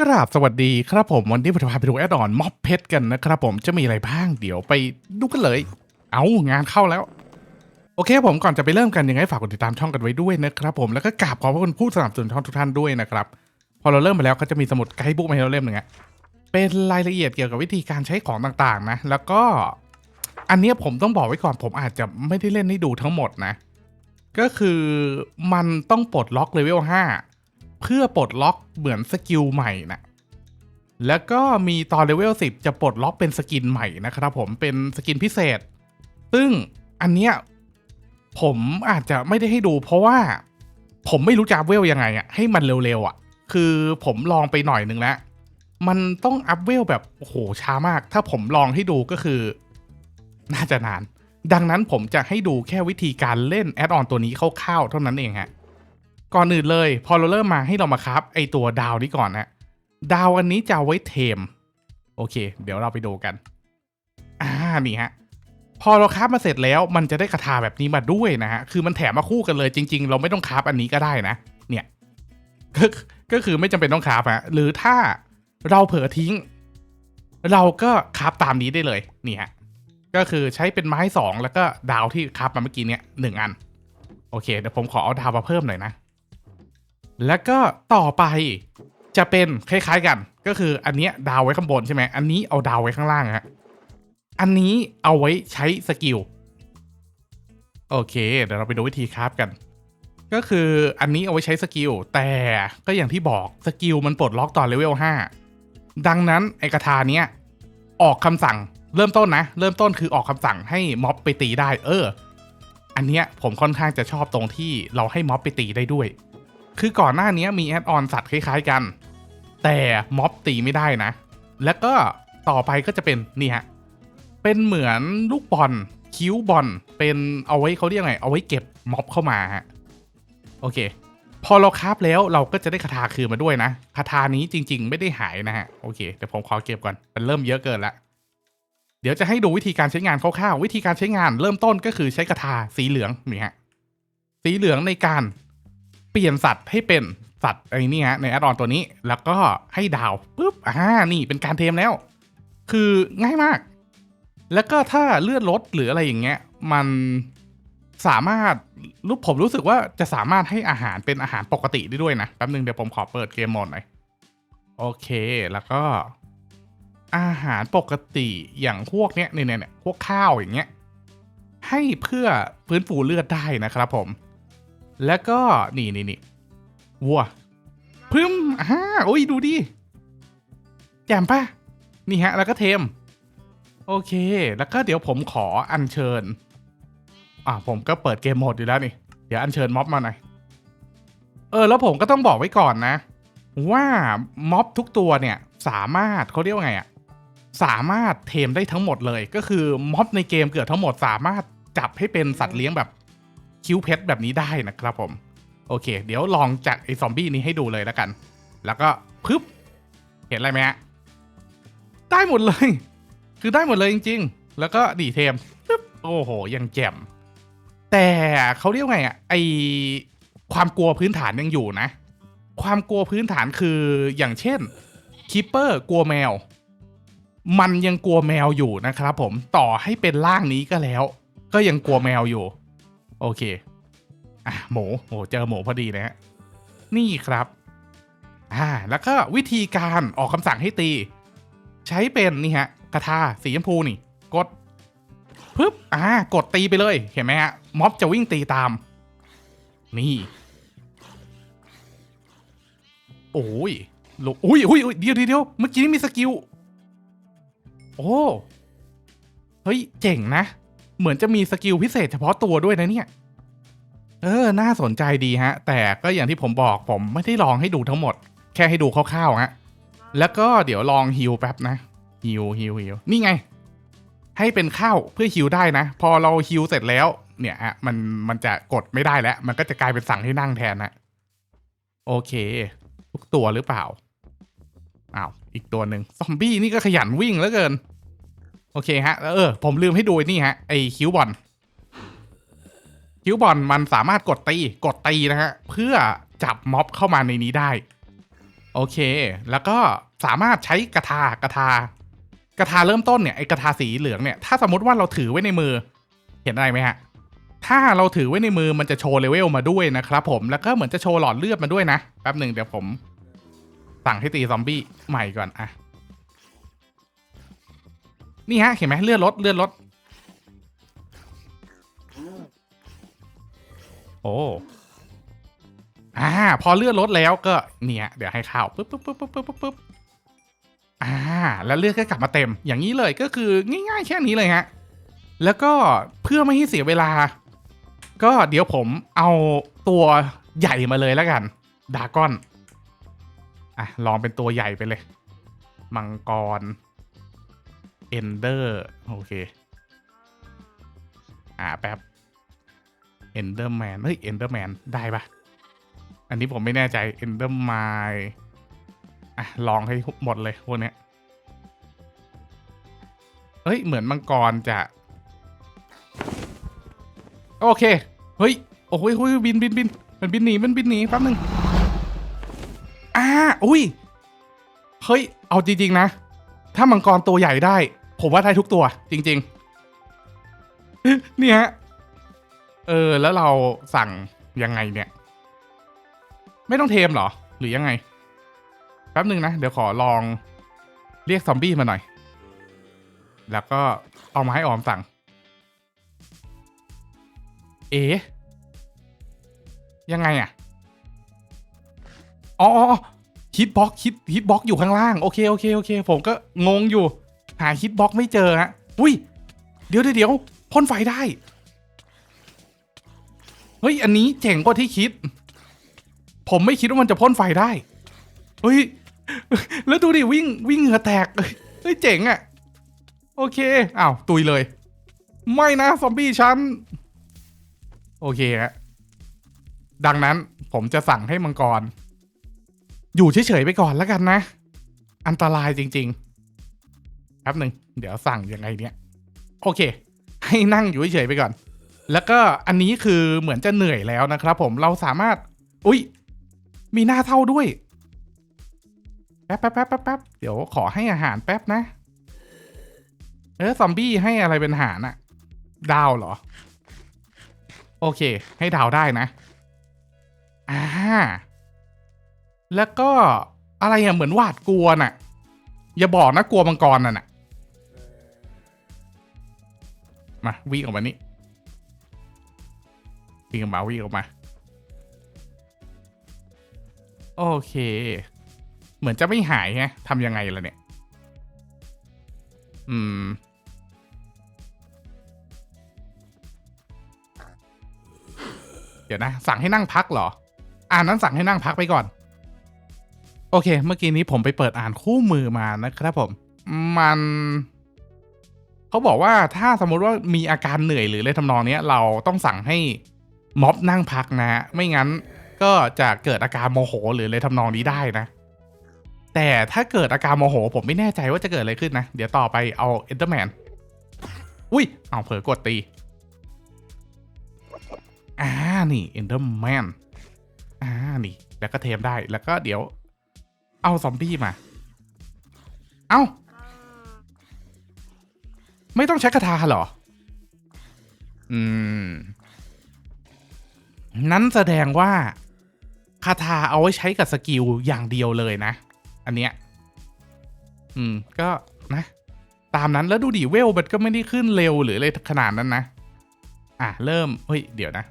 กราบสวัสดีครับผม วันนี้ผมจะพาไปดูแอดออนม็อบเพชรกันนะครับผมจะมีอะไรบ้างเดี๋ยวไปดูกันเลย เอางานเข้าแล้ว โอเคผมก่อนจะไปเริ่มกันยังไงฝากกดติดตามช่องกันไว้ด้วยนะครับผมแล้วก็กราบขอบพระคุณผู้สนับสนุนช่องทุกท่านด้วยนะครับ พอเราเริ่มไปแล้วก็จะมีสมุดไกด์บุ๊กมาให้เราเล่มหนึ่งอะเป็นรายละเอียดเกี่ยวกับวิธีการใช้ของต่างๆ นะ แล้วก็อันนี้ผมต้องบอกไว้ก่อนผมอาจจะไม่ได้เล่นให้ดูทั้งหมดนะ ก็คือมันต้องปลดล็อกเลเวล5 เพื่อปลดล็อกเหมือนสกิลใหม่นะแล้วก็มีตอนเลเวล10 จะปลดล็อกเป็นสกินใหม่นะครับผมเป็นสกินพิเศษ ซึ่งอันเนี้ยผมอาจจะไม่ได้ให้ดู เพราะว่าผมไม่รู้จะอัพเวลยังไงอะให้มันเร็วๆอะคือผมลองไปหน่อยนึงแล้ว มันต้องอัพเวลแบบโอ้โหช้ามาก ถ้าผมลองให้ดูก็คือ น่าจะนาน ดังนั้นผมจะให้ดูแค่วิธีการเล่นแอดออนตัวนี้คร่าวๆเท่านั้นเองฮะ ก่อนอื่นเลย พอเราเริ่มมาให้เรามาครับไอตัวดาวนี้ก่อนนะดาวอันนี้จะไว้เทม โอเค เดี๋ยวเราไปดูกัน อ่านี่ฮะ พอเราคราฟมาเสร็จแล้ว มันจะได้คาถาแบบนี้มาด้วยนะฮะ คือมันแถมมาคู่กันเลย จริง ๆ เราไม่ต้องคราฟอันนี้ก็ได้นะ เนี่ย ก็ก็คือไม่จำเป็นต้องคราฟอะหรือถ้าเราเผลอทิ้ง เราก็คราฟตามนี้ได้เลย นี่ฮะ ก็คือใช้เป็นไม้สองแล้วก็ดาวที่คราฟมาเมื่อกี้เนี่ยหนึ่งอัน โอเค เดี๋ยวผมขอเอาดาวมาเพิ่มหน่อยนะ แล้วก็ต่อไปจะเป็นคล้ายๆกัน ก็คืออันเนี้ยดาวไว้ข้างบนใช่ไหมอันนี้เอาดาวไว้ข้างล่างฮะอันนี้เอาไว้ใช้สกิลโอเค เดี๋ยวเราไปดูวิธีคราฟกัน ก็คืออันนี้เอาไว้ใช้สกิลแต่ก็อย่างที่บอกสกิลมันปลดล็อกตอนเลเวล5ดังนั้นไอกระทาเนี้ยออกคำสั่งเริ่มต้นนะ เริ่มต้นคือออกคำสั่งให้ม็อบไปตีได้ เออ อันเนี้ยผมค่อนข้างจะชอบตรงที่เราให้ม็อบไปตีได้ด้วย คือก่อนหน้านี้มีแอดออนสัตว์คล้ายๆกัน แต่ม็อบตีไม่ได้นะ แล้วก็ต่อไปก็จะเป็นนี่ฮะ เป็นเหมือนลูกบอลคิ้วบอลเป็นเอาไว้เขาเรียกไง เอาไว้เก็บม็อบเข้ามาฮะโอเค พอเราคราฟแล้วเราก็จะได้คาถาคืนมาด้วยนะคาถานี้จริง ๆ ไม่ได้หายนะฮะโอเคเดี๋ยวผมขอเก็บก่อนมันเริ่มเยอะเกินละเดี๋ยวจะให้ดูวิธีการใช้งานคร่าวๆวิธีการใช้งานเริ่มต้นก็คือใช้กระทาสีเหลืองนี่ฮะสีเหลืองในการ เปลี่ยนสัตว์ให้เป็นสัตว์ไอ้นี่ฮะในแอดออนตัวนี้ แล้วก็ให้ดาวปุ๊บอ่านี่เป็นการเทมแล้ว คือง่ายมาก แล้วก็ถ้าเลือดลดหรืออะไรอย่างเงี้ย มันสามารถรู้ผมรู้สึกว่าจะสามารถให้อาหารเป็นอาหารปกติได้ด้วยนะแป๊บนึงเดี๋ยวผมขอเปิดเกมโหมดหน่อยโอเค แล้วก็ อาหารปกติอย่างพวกเนี้ยเนี่ยเนี่ยเนี่ยพวกข้าวอย่างเงี้ย ให้เพื่อฟื้นฟูเลือดได้นะครับผม แล้วก็นี่นี่นี่วัวพึ่มอ่าโอ้ยดูดิแจ่มปะนี่ฮะ แล้วก็เทม โอเค แล้วก็เดี๋ยวผมขออัญเชิญ อ่าผมก็เปิดเกมโหมดอยู่แล้วนี่ เดี๋ยวอัญเชิญม็อบมาหน่อย เออ แล้วผมก็ต้องบอกไว้ก่อนนะ ว่าม็อบทุกตัวเนี่ย สามารถเขาเรียกว่าไงอะสามารถเทมได้ทั้งหมดเลย ก็คือม็อบในเกมเกือบทั้งหมดสามารถจับให้เป็นสัตว์เลี้ยงแบบ คิ้วเพชรแบบนี้ได้นะครับผม โอเค เดี๋ยวลองจัดไอ้ซอมบี้นี้ให้ดูเลยแล้วกัน แล้วก็พึบเห็นอะไรไหมฮะได้หมดเลย คือได้หมดเลยจริง ๆ แล้วก็ดีเทมปึ๊บโอ้โห ยังแจ่มแต่เขาเรียกว่าไงอะไอความกลัวพื้นฐานยังอยู่นะ ความกลัวพื้นฐานคืออย่างเช่นคิปเปอร์กลัวแมว มันยังกลัวแมวอยู่นะครับผมต่อให้เป็นร่างนี้ก็แล้ว ก็ยังกลัวแมวอยู่ โอเค อะหมูโอ้เจอหมูพอดีนะฮะ นี่ครับ อ่า แล้วก็วิธีการออกคำสั่งให้ตี ใช้เป็นนี่ฮะกระทาสีชมพูนี่ กดปึ๊บอ่ากดตีไปเลย เห็นไหมฮะ ม็อบจะวิ่งตีตาม นี่ โอ้ยลูกอุ้ยอุ้ยอุ๊ยเดี๋ยวเดี๋ยวเมื่อกี้มีสกิล โอ้ เฮ้ย เจ๋งนะ เหมือนจะมีสกิลพิเศษเฉพาะตัวด้วยนะเนี่ย เออ น่าสนใจดีฮะ แต่ก็อย่างที่ผมบอกผมไม่ได้ลองให้ดูทั้งหมด แค่ให้ดูคร่าวๆฮะ แล้วก็เดี๋ยวลองฮิวแป๊บนะฮิวฮิวฮิวนี่ไง ให้เป็นข้าวเพื่อฮิวได้นะ พอเราฮิวเสร็จแล้ว เนี่ยฮะมันมันจะกดไม่ได้แล้ว มันก็จะกลายเป็นสั่งให้นั่งแทนนะโอเค ทุกตัวหรือเปล่าอ้าวอีกตัวหนึ่งซอมบี้นี่ก็ขยันวิ่งเหลือเกิน อเคฮะแล้วเออผมลืมให้ดูนี่ฮะไอคิวบอลคิวบอลมันสามารถกดตีกดตีนะฮะเพื่อจับม็อบเข้ามาในนี้ได้โโอเค แล้วก็สามารถใช้กระทากระทากระทาเริ่มต้นเนี่ยไอกระทาสีเหลืองเนี่ยถ้าสมมติว่าเราถือไว้ในมือ เห็นอะไรไหมฮะถ้าเราถือไว้ในมือมันจะโชว์เลเวลมาด้วยนะครับผมแล้วก็เหมือนจะโชว์หลอดเลือดมาด้วยนะแป๊บหนึ่งเดี๋ยวผมสั่งให้ตีซอมบี้ใหม่ก่อนอะ นี่ฮะเห็นไหมเลือดลดเลือดลดโอ้อ่าพอเลือดลดแล้วก็เนี่ย เดี๋ยวให้ข้าวปึ๊บปึ๊บปึ๊บปึ๊บปึ๊บปึ๊บปึ๊บอ่า แล้วเลือดก็กลับมาเต็ม อย่างนี้เลยก็คือง่ายๆแค่นี้เลยฮะ แล้วก็เพื่อไม่ให้เสียเวลา ก็เดี๋ยวผมเอาตัวใหญ่มาเลยแล้วกัน ดากอน อะ ลองเป็นตัวใหญ่ไปเลย มังกร เอนเดอร์โอเค อ่าแป๊บเอนเดอร์แมนเฮ้ยเอนเดอร์แมนได้ปะอันนี้ผมไม่แน่ใจเอนเดอร์ไมอะ ลองให้หมดเลยพวกเนี้ยเฮ้ย เหมือนมังกรจะ โอเค เฮ้ย โอ้ยโหเฮ้ยบินบินบินมันบินหนีมันบินหนีแป๊บนึงอ่าอุ้ย เฮ้ย เอาจริง ๆ นะ ถ้ามังกรตัวใหญ่ได้ ผมว่าได้ทุกตัว จริงๆเนี่ยฮะ เออ แล้วเราสั่งยังไงเนี่ย ไม่ต้องเทมเหรอ หรือยังไง แป๊บหนึ่งนะ เดี๋ยวขอลองเรียกซอมบี้มาหน่อย แล้วก็เอามาให้ออมสั่ง เอ๋ยังไงอะอ๋ออ๋อฮิตบ็อกฮิตฮิตบ็อกอยู่ข้างล่าง โอเค โอเค โอเค ผมก็งงอยู่ หาฮิตบ็อกไม่เจอฮะอุ้ย เดี๋ยวเดี๋ยวพ่นไฟได้ เฮ้ย อันนี้เจ๋งกว่าที่คิด ผมไม่คิดว่ามันจะพ่นไฟได้เฮ้ย แล้วดูดิวิ่งวิ่งเหงื่อแตกเฮ้ยเจ๋งอะโอเคอ้าวตุยเลย ไม่นะซอมบี้ฉัน โอเคฮะดังนั้นผมจะสั่งให้มังกร อยู่เฉยๆไปก่อนแล้วกันนะ อันตรายจริง ๆ ป๊บหนึ่งเดี๋ยวสั่งยังไงเนี่ยโอเค ให้นั่งอยู่เฉยๆไปก่อน แล้วก็อันนี้คือเหมือนจะเหนื่อยแล้วนะครับ ผมเราสามารถ อุ้ยมีหน้าเท่าด้วยแป๊บแป๊บแป๊บแป๊บแป๊บเดี๋ยวขอให้อาหารแป๊บนะ เออซอมบี้ให้อะไรเป็นอาหารอะดาวเหรอ โอเค ให้ดาวได้นะอ่าแล้วก็อะไรอะเหมือนหวาดกลัวน่ะ อย่าบอกนะกลัวมังกรน่ะ มาวิ่งออกมานี่วิ่งออกมาวิ่งออกมา โอเค เหมือนจะไม่หายไงทำยังไงล่ะเนี่ย อืม เดี๋ยวนะ สั่งให้นั่งพักเหรอ อ่านนั้นสั่งให้นั่งพักไปก่อน โอเค เมื่อกี้นี้ผมไปเปิดอ่านคู่มือมานะครับผม มัน เขาบอกว่าถ้าสมมติว่ามีอาการเหนื่อยหรืออะไรทำนองนี้เราต้องสั่งให้ม็อบนั่งพักนะฮะไม่งั้นก็จะเกิดอาการโมโหหรืออะไรทำนองนี้ได้นะ แต่ถ้าเกิดอาการโมโห ผมไม่แน่ใจว่าจะเกิดอะไรขึ้นนะ เดี๋ยวต่อไปเอาเอนเตอร์แมนอุ้ยเอาเผลอกดตีอ่านี่เอนเดอร์แมนอ่านี่ แล้วก็เทมได้แล้วก็เดี๋ยว เอาซอมบี้มา เอา้า ไม่ต้องใช้คาถาเหรอ อืม นั้นแสดงว่าคาถาเอาไว้ใช้กับสกิลอย่างเดียวเลยนะ อันเนี้ย อืม ก็นะ ตามนั้นแล้วดูดิเวลมันก็ไม่ได้ขึ้นเร็วหรืออะไรขนาดนั้นนะ อะ เริ่ม เฮ้ย เดี๋ยวนะ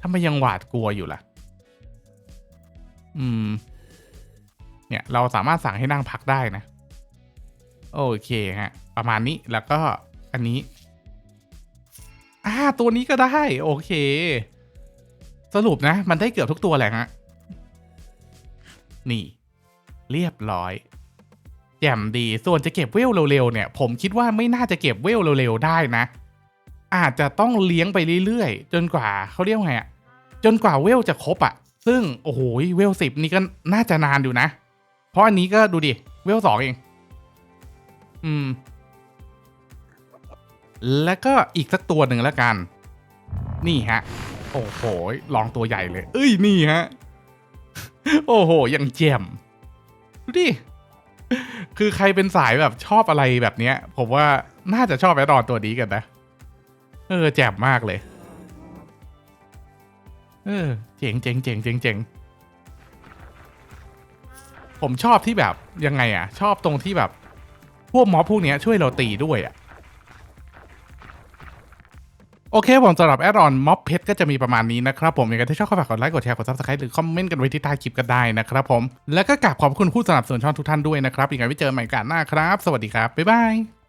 ทำไมยังหวาดกลัวอยู่ล่ะ อืม เนี่ย เราสามารถสั่งให้นั่งพักได้นะ โอเคฮะ ประมาณนี้แล้วก็ อันนี้อ่าตัวนี้ก็ได้ โอเค สรุปนะ มันได้เกือบทุกตัวแหละฮะ นี่ เรียบร้อยแจ่มดี ส่วนจะเก็บเวลเร็วๆเนี่ย ผมคิดว่าไม่น่าจะเก็บเวลเร็วๆได้นะ อาจจะต้องเลี้ยงไปเรื่อยๆ จนกว่าเขาเรียกว่าไงอะจนกว่าเวลจะครบอะซึ่ง โอ้โหเวลสิบนี่ก็น่าจะนานอยู่นะ เพราะอันนี้ก็ดูดิ เวลสองเอง อืม แล้วก็อีกสักตัวหนึ่งแล้วกัน นี่ฮะ โอ้โห ลองตัวใหญ่เลย เอ้ย นี่ฮะ โอ้โห ยังแจ่ม ดูดิ คือใครเป็นสายแบบชอบอะไรแบบเนี้ย ผมว่าน่าจะชอบแอดออนตัวนี้กันนะ เออ แจ่มมากเลย เออ เจ๋งเจ๋งเจ๋งเจ๋งเจ๋งผมชอบที่แบบยังไงอะชอบตรงที่แบบ พวกม็อบพวกเนี้ยช่วยเราตีด้วยอะ โอเคผมสำหรับแอดออนม็อบเพชรก็จะมีประมาณนี้นะครับผมยังไงถ้าชอบก็ฝากกดไลค์กดแชร์กดซับสไครต์หรือคอมเมนต์กันไว้ที่ใต้คลิปก็ได้นะครับผมแล้วก็กราบขอบคุณผู้สนับสนุนช่องทุกท่านด้วยนะครับยังไงไว้เจอใหม่กันหน้าครับ สวัสดีครับบ๊ายบาย